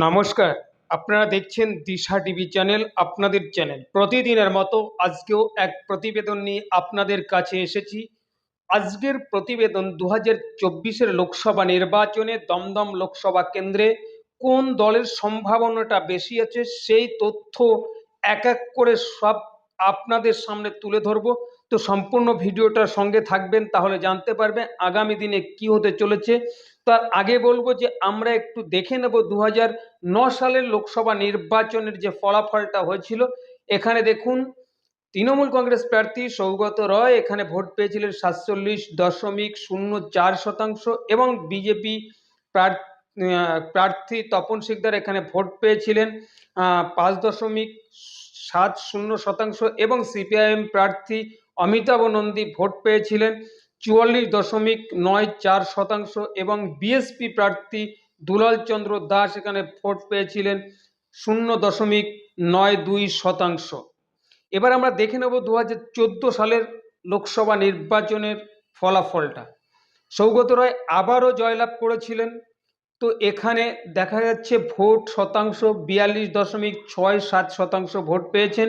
নমস্কার, আপনারা দেখছেন দিশা টিভি চ্যানেল, আপনাদের চ্যানেল। প্রতিদিনের মতো আজকেও এক প্রতিবেদন নিয়ে আপনাদের কাছে এসেছি। আজকের প্রতিবেদন দু হাজার চব্বিশের লোকসভা নির্বাচনে দমদম লোকসভা কেন্দ্রে কোন দলের সম্ভাবনাটা বেশি আছে সেই তথ্য এক এক করে সব আপনাদের সামনে তুলে ধরবো। তো সম্পূর্ণ ভিডিওটার সঙ্গে থাকবেন, তাহলে জানতে পারবে আগামী দিনে কি হতে চলেছে। তার আগে বলব যে আমরা একটু দেখে নেব দু সালের লোকসভা নির্বাচনের যে ফলাফলটা হয়েছিল। এখানে দেখুন, তৃণমূল কংগ্রেস প্রার্থী সৌগত রয় এখানে ভোট পেয়েছিলেন সাতচল্লিশ দশমিক শূন্য চার শতাংশ এবং বিজেপি প্রার্থী তপন শিকদার এখানে ভোট পেয়েছিলেন পাঁচ দশমিক সাত শূন্য শতাংশ এবং সিপিআইএম প্রার্থী অমিতাভ নন্দী ভোট পেয়েছিলেন। চুয়াল্লিশ দশমিক নয় চার শতাংশ এবং বিএসপি প্রার্থী দুলাল চন্দ্র দাস এখানে ভোট পেয়েছিলেন শূন্য দশমিক নয় দুই শতাংশ। এবার আমরা দেখে নেব দু চোদ্দ সালের লোকসভা নির্বাচনের ফলাফলটা। সৌগত রায় আবারও জয়লাভ করেছিলেন। তো এখানে দেখা যাচ্ছে ভোট শতাংশ বিয়াল্লিশ দশমিক ছয় সাত শতাংশ ভোট পেয়েছেন।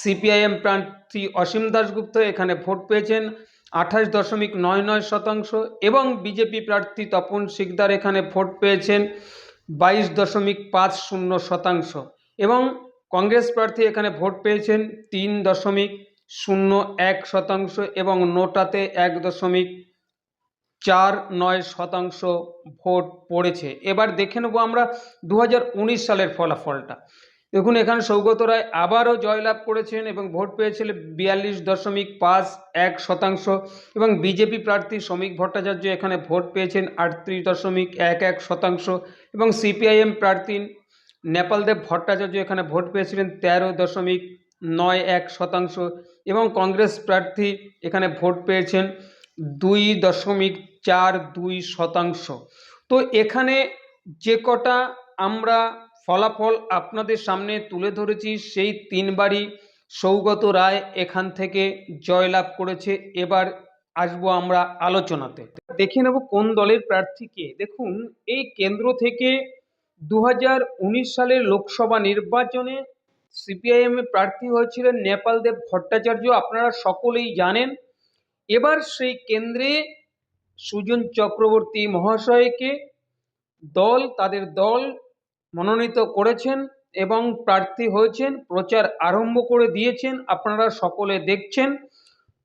সিপিআইএম প্রার্থী অসীম দাশগুপ্ত এখানে ভোট পেয়েছেন। আঠাশ দশমিক নয় নয় শতাংশ এবং বিজেপি প্রার্থী তপন শিকদার এখানে ভোট পেয়েছেন বাইশ দশমিক পাঁচ শূন্য শতাংশ এবং কংগ্রেস প্রার্থী এখানে ভোট পেয়েছেন তিন দশমিক শূন্য এক শতাংশ এবং নোটাতে এক দশমিক চার নয় শতাংশ ভোট পড়েছে। এবার দেখে নেব আমরা দু হাজার উনিশ সালের ফলাফলটা। দেখুন, এখানে সৌগত রায় আবারও জয়লাভ করেছেন এবং ভোট পেয়েছিলেন বিয়াল্লিশ দশমিক পাঁচ এক শতাংশ এবং বিজেপি প্রার্থী শ্রমিক ভট্টাচার্য এখানে ভোট পেয়েছেন আটত্রিশ দশমিক এক এক শতাংশ এবং সিপিআইএম প্রার্থী নেপালদেব ভট্টাচার্য এখানে ভোট পেয়েছিলেন তেরো দশমিক নয় এক শতাংশ এবং কংগ্রেস প্রার্থী এখানে ভোট পেয়েছেন দুই দশমিক চার দুই শতাংশ। তো এখানে যে কটা আমরা ফলাফল আপনাদের সামনে তুলে ধরেছি সেই তিনবারই সৌগত রায় এখান থেকে জয়লাভ করেছে। এবার আসব আমরা আলোচনাতে। দেখে নেব কোন দলের প্রার্থীকে দেখুন, এই কেন্দ্র থেকে দু হাজার উনিশ সালের লোকসভা নির্বাচনে সিপিআইএম এর প্রার্থী হয়েছিলেন নেপালদেব ভট্টাচার্য, আপনারা সকলেই জানেন। এবার সেই কেন্দ্রে সুজন চক্রবর্তী মহাশয়কে দল, তাদের দল মনোনীত করেছেন এবং প্রার্থী হয়েছেন, প্রচার আরম্ভ করে দিয়েছেন, আপনারা সকলে দেখছেন।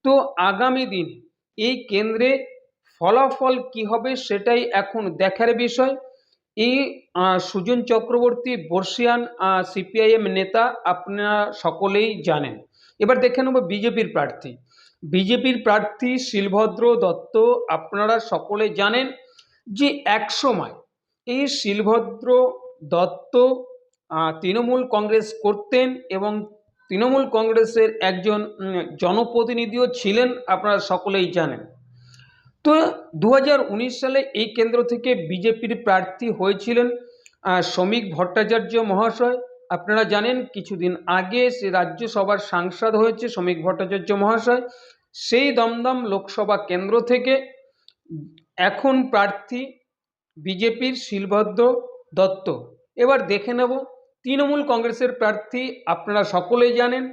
তো আগামী দিন এই কেন্দ্রে ফলাফল কি হবে সেটাই এখন দেখার বিষয়। এই সুজন চক্রবর্তী, বর্ষিয়ান সিপিআইএম নেতা আপনারা সকলেই জানেন। এবার দেখে নেব বিজেপির প্রার্থী। বিজেপির প্রার্থী শিলভদ্র দত্ত, আপনারা সকলে জানেন যে একসময় এই শিলভদ্র দত্ত তৃণমূল কংগ্রেস করতেন এবং তৃণমূল কংগ্রেসের একজন জনপ্রতিনিধিও ছিলেন আপনারা সকলেই জানেন। তো দু হাজার উনিশ সালে এই কেন্দ্র থেকে বিজেপির প্রার্থী হয়েছিলেন শ্রমিক ভট্টাচার্য মহাশয়। আপনারা জানেন কিছুদিন আগে সে রাজ্যসভার সাংসদ হয়েছে শ্রমিক ভট্টাচার্য মহাশয়। সেই দমদম লোকসভা কেন্দ্র থেকে এখন প্রার্থী বিজেপির শিলভদ্র দত্ত। এবার দেখে নেব তৃণমূল কংগ্রেসের প্রার্থী আপনারা সকলেই জানেন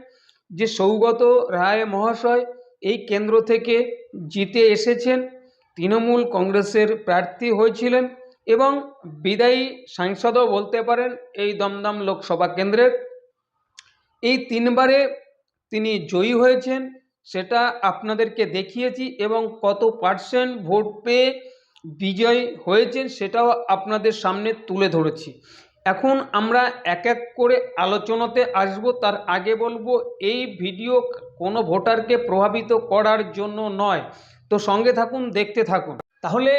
যে সৌগত রায় মহাশয় এই কেন্দ্র থেকে জিতে এসেছেন। তৃণমূল কংগ্রেসের প্রার্থী হয়েছিলেন এবং বিদায়ী সাংসদও বলতে পারেন এই দমদম লোকসভা কেন্দ্রের। এই তিনবারে তিনি জয়ী হয়েছেন সেটা আপনাদেরকে দেখিয়েছি এবং কত পার্সেন্ট ভোট পেয়ে বিজয় হয়েছেন সেটাও আপনাদের সামনে তুলে ধরেছি। এখন আমরা এক এক করে আলোচনাতে আসব। তার আগে বলব, এই ভিডিও কোনো ভোটারকে প্রভাবিত করার জন্য নয়। তো সঙ্গে থাকুন, দেখতে থাকুন। তাহলে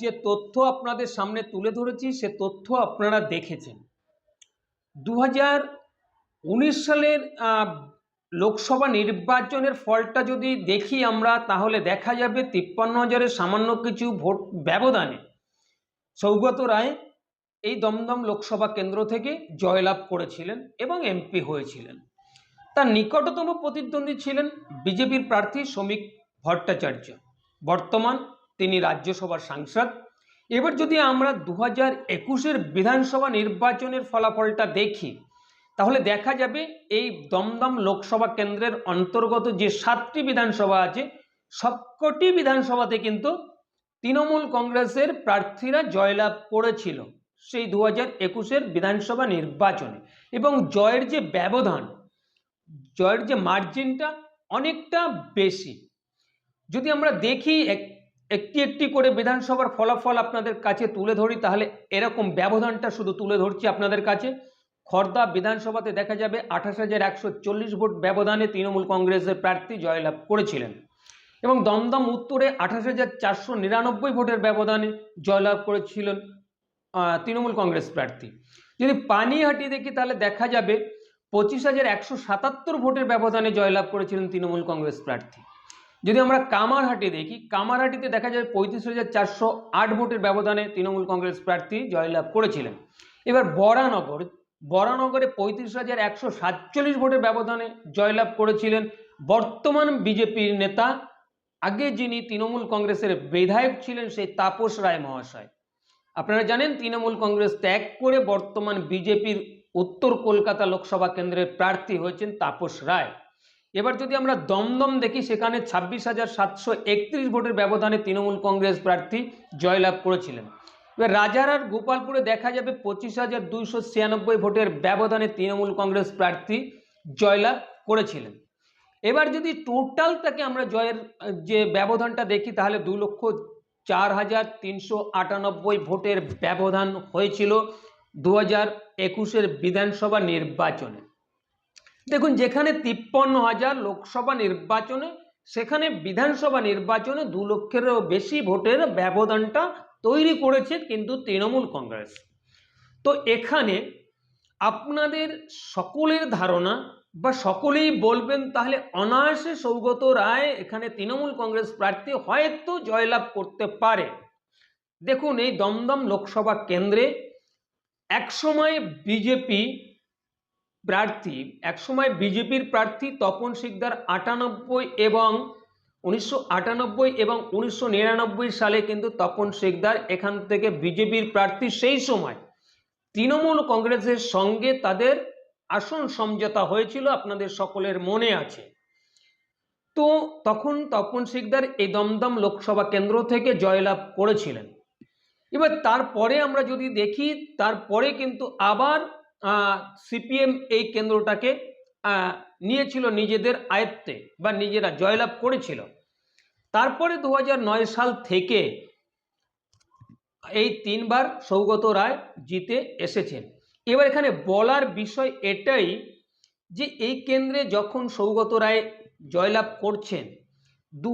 যে তথ্য আপনাদের সামনে তুলে ধরেছি, সে তথ্য আপনারা দেখেছেন। দু সালের লোকসভা নির্বাচনের ফলটা যদি দেখি আমরা, তাহলে দেখা যাবে তিপ্পান্ন হাজারের সামান্য কিছু ভোট ব্যবধানে সৌগত রায় এই দমদম লোকসভা কেন্দ্র থেকে জয়লাভ করেছিলেন এবং এমপি হয়েছিলেন। তার নিকটতম প্রতিদ্বন্দ্বী ছিলেন বিজেপির প্রার্থী শ্রমিক ভট্টাচার্য। বর্তমান তিনি রাজ্যসভার সাংসদ। এবার যদি আমরা দু হাজার একুশের বিধানসভা নির্বাচনের ফলাফলটা দেখি, তাহলে দেখা যাবে এই দমদম লোকসভা কেন্দ্রের অন্তর্গত যে সাতটি বিধানসভা আছে, সবকটি বিধানসভাতে কিন্তু তৃণমূল কংগ্রেসের প্রার্থীরা জয়লাভ করেছিল। সেই দু হাজার একুশের বিধানসভা নির্বাচনে। এবং জয়ের যে ব্যবধান, জয়ের যে মার্জিনটা অনেকটা বেশি। যদি আমরা দেখি এক- একটি একটি করে বিধানসভার ফলাফল আপনাদের কাছে তুলে ধরি, তাহলে এরকম ব্যবধানটা শুধু তুলে ধরছি আপনাদের কাছে। খর্দা বিধানসভাতে দেখা যাবে আঠাশ হাজার একশো চল্লিশ ভোট ব্যবধানে তৃণমূল কংগ্রেসের প্রার্থী জয়লাভ করেছিলেন। এবং দমদম উত্তরে আঠাশ হাজার চারশো নিরানব্বই ভোটের ব্যবধানে জয়লাভ করেছিলেন তৃণমূল কংগ্রেস প্রার্থী। যদি পানিহাটি দেখি, তাহলে দেখা যাবে পঁচিশ হাজার একশো সাতাত্তর ভোটের ব্যবধানে জয়লাভ করেছিলেন তৃণমূল কংগ্রেস প্রার্থী। যদি আমরা কামারহাটি দেখি কামারহাটিতে দেখা যায় পঁয়ত্রিশ হাজার চারশো আট ভোটের ব্যবধানে তৃণমূল কংগ্রেস প্রার্থী জয়লাভ করেছিলেন। এবার বরানগর, বরানগরে পঁয়ত্রিশ হাজার একশো সাতচল্লিশ ভোটের ব্যবধানে জয়লাভ করেছিলেন বর্তমান বিজেপির নেতা, আগে যিনি তৃণমূল কংগ্রেসের বিধায়ক ছিলেন সেই তাপস রায় মহাশয়। আপনারা জানেন তৃণমূল কংগ্রেস ত্যাগ করে বর্তমান বিজেপির উত্তর কলকাতা লোকসভা কেন্দ্রের প্রার্থী হয়েছেন তাপস রায়। এবার যদি আমরা দমদম দেখি, সেখানে ছাব্বিশ হাজার সাতশো একত্রিশ ভোটের ব্যবধানে তৃণমূল কংগ্রেস প্রার্থী জয়লাভ করেছিলেন। এবার রাজারহাট গোপালপুরে দেখা যাবে পঁচিশ হাজার দুইশো ছিয়ানব্বই ভোটের ব্যবধানে তৃণমূল কংগ্রেস প্রার্থী জয়লাভ করেছিলেন। এবার যদি টোটালটাকে আমরা জয়ের, যে ব্যবধানটা দেখি, তাহলে দু লক্ষ চার হাজার তিনশো আটানব্বই ভোটের ব্যবধান হয়েছিল দু হাজার একুশের বিধানসভা নির্বাচনে। দেখুন, যেখানে তিপ্পান্ন হাজার লোকসভা নির্বাচনে, সেখানে বিধানসভা নির্বাচনে দু লক্ষেরও বেশি ভোটের ব্যবধানটা তৈরি করেছে কিন্তু তৃণমূল কংগ্রেস। তো এখানে আপনাদের সকলের ধারণা বা সকলেই বলবেন, তাহলে অনায়াসে সৌগত রায় এখানে তৃণমূল কংগ্রেস প্রার্থী হয়তো জয়লাভ করতে পারে। দেখুন, এই দমদম লোকসভা কেন্দ্রে একসময় বিজেপি প্রার্থী, একসময় বিজেপির প্রার্থী তপন শিকদার আটানব্বই এবং উনিশশো আটানব্বই এবং উনিশশো নিরানব্বই সালে কিন্তু তপন শিকদার এখান থেকে বিজেপির প্রার্থী সেই সময়। তৃণমূল কংগ্রেসের সঙ্গে তাদের আসন সমঝোতা হয়েছিল, আপনাদের সকলের মনে আছে। তো তখন তপন শিকদার এই দমদম লোকসভা কেন্দ্র থেকে জয়লাভ করেছিলেন। এবার তারপরে আমরা যদি দেখি, তারপরে কিন্তু আবার সিপিএম এই কেন্দ্রটাকে নিয়েছিল নিজেদের আয়ত্তে বা নিজেরা জয়লাভ করেছিল। তারপরে দু সাল থেকে এই তিনবার সৌগত রায় জিতে এসেছেন। এবার এখানে বলার বিষয় এটাই যে এই কেন্দ্রে যখন সৌগত রায় জয়লাভ করছেন দু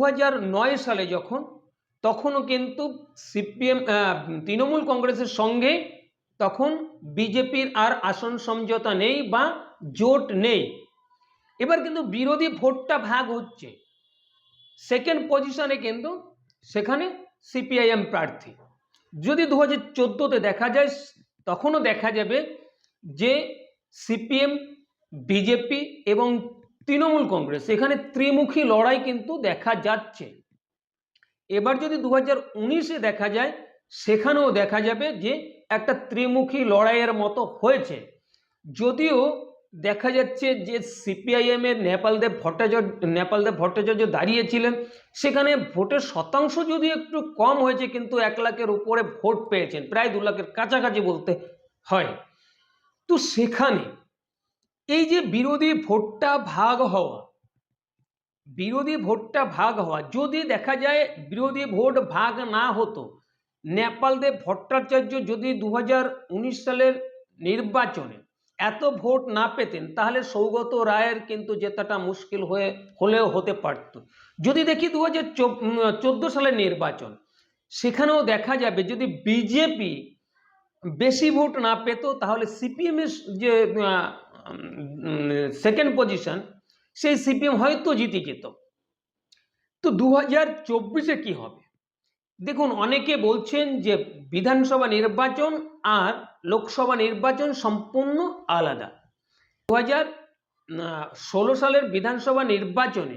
সালে যখন, তখনও কিন্তু সিপিএম তৃণমূল কংগ্রেসের সঙ্গে তখন বিজেপির আর আসন সমঝোতা নেই বা জোট নেই। এবার কিন্তু বিরোধী ভোটটা ভাগ হচ্ছে। সেকেন্ড পজিশনে কিন্তু সেখানে সিপিআইএম প্রার্থী। যদি দু হাজার দেখা যায়, তখনও দেখা যাবে যে সিপিএম, বিজেপি এবং তৃণমূল কংগ্রেস, এখানে ত্রিমুখী লড়াই কিন্তু দেখা যাচ্ছে। এবার যদি দু হাজার দেখা যায়, সেখানেও দেখা যাবে যে একটা ত্রিমুখী লড়াইয়ের মতো হয়েছে। যদিও দেখা যাচ্ছে যে সিপিআইএম এর নেপালদেব ভট্টাচার্য নেপালদেব ভট্টাচার্য দাঁড়িয়েছিলেন, সেখানে ভোটের শতাংশ যদি একটু কম হয়েছে, কিন্তু এক লাখের উপরে ভোট পেয়েছেন, প্রায় দু লাখের কাছাকাছি বলতে হয়। তো সেখানে এই যে বিরোধী ভোটটা ভাগ হওয়া, বিরোধী ভোটটা ভাগ হওয়া, যদি দেখা যায় বিরোধী ভোট ভাগ না হতো নেপালদেব ভট্টাচার্য যদি দু হাজার উনিশ সালের নির্বাচনে এত ভোট না পেতেন, তাহলে সৌগত রায়ের কিন্তু জেতাটা মুশকিল হয়ে, হলেও হতে পারত। যদি দেখি দু হাজার চোদ্দ সালের নির্বাচন, সেখানেও দেখা যাবে যদি বিজেপি বেশি ভোট না পেত, তাহলে সিপিএমের যে সেকেন্ড পজিশন সেই সিপিএম হয়তো জিতে যেত। তো দু হাজার চব্বিশে কী হবে? দেখুন, অনেকে বলছেন যে বিধানসভা নির্বাচন আর লোকসভা নির্বাচন সম্পূর্ণ আলাদা। দু হাজার ষোলো সালের বিধানসভা নির্বাচনে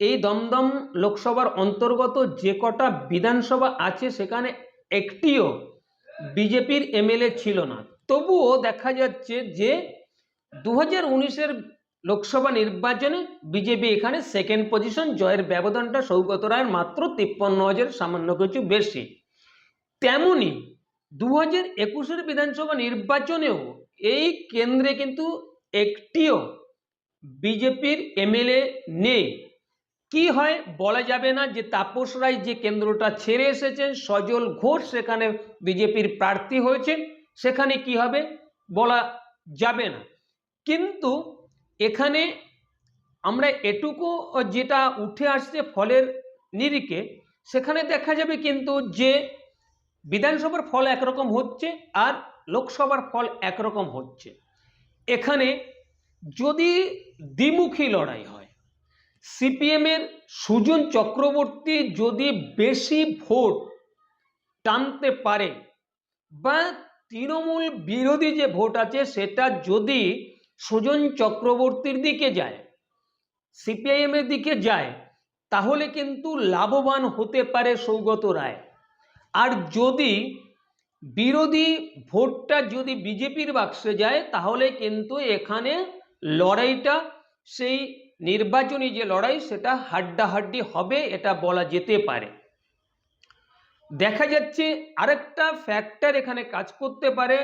এই দমদম লোকসভার অন্তর্গত যে কটা বিধানসভা আছে, সেখানে একটিও বিজেপির এমএলএ ছিল না। তবুও দেখা যাচ্ছে যে দু হাজার লোকসভা নির্বাচনে বিজেপি এখানে সেকেন্ড পজিশন জয়ের ব্যবধানটা সৌগত রায়ের মাত্র তিপ্পান্ন হাজার, সামান্য কিছু বেশি। তেমনি দু হাজার একুশের বিধানসভা নির্বাচনেও এই কেন্দ্রে কিন্তু একটিও বিজেপির এমএলএ নেই। কি হয়? বলা যাবে না যে তাপস রায় যে কেন্দ্রটা ছেড়ে এসেছেন, সজল ঘোষ সেখানে বিজেপির প্রার্থী হয়েছেন, সেখানে কি হবে? বলা যাবে না। কিন্তু এখানে আমরা এটুকু যেটা উঠে আসছে ফলের নিরিখে, সেখানে দেখা যাবে কিন্তু যে বিধানসভার ফল একরকম হচ্ছে আর লোকসভার ফল একরকম হচ্ছে। এখানে যদি দ্বিমুখী লড়াই হয় সিপিএমের সুজন চক্রবর্তী যদি বেশি ভোট টানতে পারে বা তৃণমূল বিরোধী যে ভোট আছে সেটা যদি সুজন চক্রবর্তীর দিকে যায় সিপিআইএমের দিকে যায়, তাহলে কিন্তু লাভবান হতে পারে সৌগত রায়। আর যদি বিরোধী ভোটটা যদি বিজেপির বাক্সে যায়, তাহলে কিন্তু এখানে লড়াইটা সেই নির্বাচনী যে লড়াই, সেটা হাড্ডাহাড্ডি হবে, এটা বলা যেতে পারে। দেখা যাচ্ছে আরেকটা ফ্যাক্টর এখানে কাজ করতে পারে।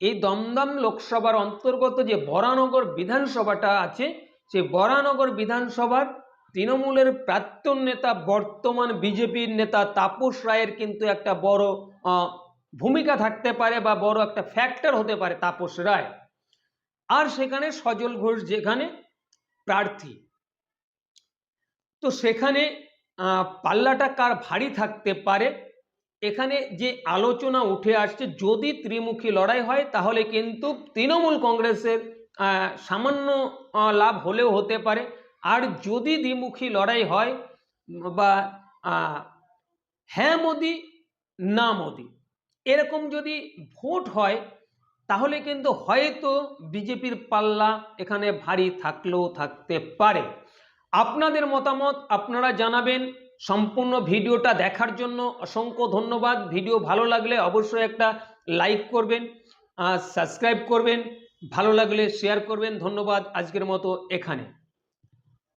এই দমদম লোকসভার অন্তর্গত যে বরানগর বিধানসভাটা আছে সেই বরানগর বিধানসভার তৃণমূলের প্রাক্তন নেতা, বর্তমান বিজেপির নেতা তাপস রায়ের কিন্তু একটা বড় ভূমিকা থাকতে পারে বা বড় একটা ফ্যাক্টর হতে পারে তাপস রায়। আর সেখানে সজল ঘোষ যেখানে প্রার্থী। তো সেখানে পাল্লাটা কার ভারী থাকতে পারে? এখানে যে আলোচনা উঠে আসছে, যদি ত্রিমুখী লড়াই হয়, তাহলে কিন্তু তৃণমূল কংগ্রেসের সামান্য লাভ হলেও হতে পারে। আর যদি দ্বিমুখী লড়াই হয়, বা হ্যাঁ মোদি, না মোদি, এরকম যদি ভোট হয় তাহলে কিন্তু হয়তো বিজেপির পাল্লা এখানে ভারী থাকলেও থাকতে পারে। আপনাদের মতামত আপনারা জানাবেন। সম্পূর্ণ ভিডিওটা দেখার জন্য অসংখ্য ধন্যবাদ। ভিডিও ভালো লাগলে অবশ্যই একটা লাইক করবেন সাবস্ক্রাইব করবেন। ভালো লাগলে শেয়ার করবেন। ধন্যবাদ আজকের মতো এখানে।